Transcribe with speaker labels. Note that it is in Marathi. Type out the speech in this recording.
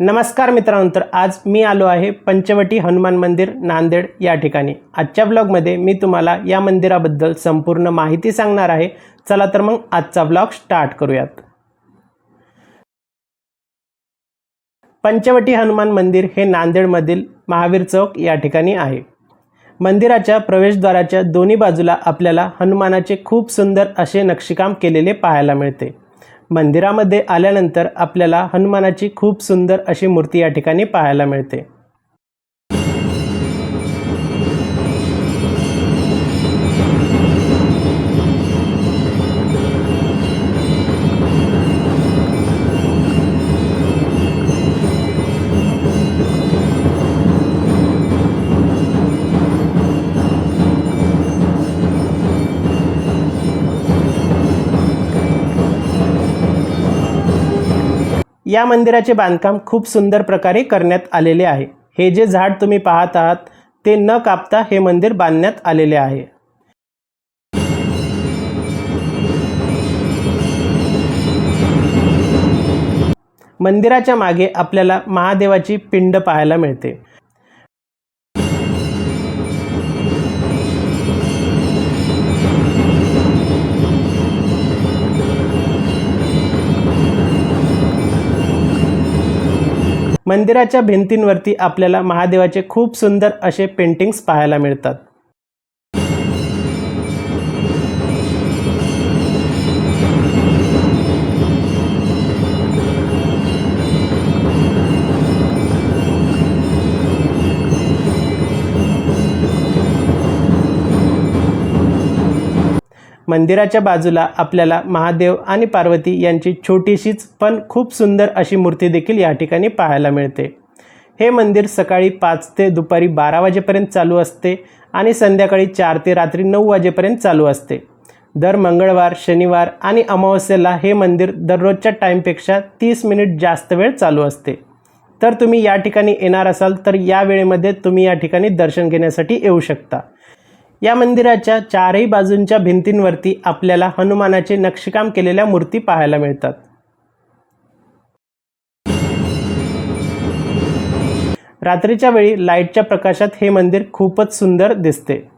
Speaker 1: नमस्कार मित्रांनो तर आज मी आलो आहे पंचवटी हनुमान मंदिर नांदेड या ठिकाणी. आजच्या ब्लॉगमध्ये मी तुम्हाला या मंदिराबद्दल संपूर्ण माहिती सांगणार आहे. चला तर मग आजचा ब्लॉग स्टार्ट करूयात. पंचवटी हनुमान मंदिर हे नांदेडमधील महावीर चौक या ठिकाणी आहे. मंदिराच्या प्रवेशद्वाराच्या दोन्ही बाजूला आपल्याला हनुमानाचे खूप सुंदर असे नक्षीकाम केलेले पाहायला मिळते. मंदिरामध्ये आल्यानंतर आपल्याला हनुमानाची खूप सुंदर अशी मूर्ती या ठिकाणी पाहायला मिळते. या मंदिराचे बांधकाम खूप सुंदर प्रकारे करण्यात आलेले आहे. हे जे झाड तुम्ही पाहत आहात ते न कापता हे मंदिर बांधण्यात आलेले आहे. मंदिराच्या मागे आपल्याला महादेवाची पिंड पाहायला मिळते. मंदिराच्या भिंतींवरती आपल्याला महादेवाचे खूप सुंदर असे पेंटिंग्स पाहायला मिळतात. मंदिराच्या बाजूला आपल्याला महादेव आणि पार्वती यांची छोटीशीच पण खूप सुंदर अशी मूर्ती देखील या ठिकाणी पाहायला मिळते. हे मंदिर सकाळी पाच ते दुपारी बारा वाजेपर्यंत चालू असते आणि संध्याकाळी चार ते रात्री नऊ वाजेपर्यंत चालू असते. दर मंगळवार शनिवार आणि अमावस्येला हे मंदिर दररोजच्या टाईमपेक्षा तीस मिनिट जास्त वेळ चालू असते. तर तुम्ही या ठिकाणी येणार असाल तर या वेळेमध्ये तुम्ही या ठिकाणी दर्शन घेण्यासाठी येऊ शकता. या मंदिराच्या चारही बाजूंच्या भिंतींवरती आपल्याला हनुमानाचे नक्षीकाम केलेल्या मूर्ती पाहायला मिळतात. रात्रीच्या वेळी लाईटच्या प्रकाशात हे मंदिर खूपच सुंदर दिसते.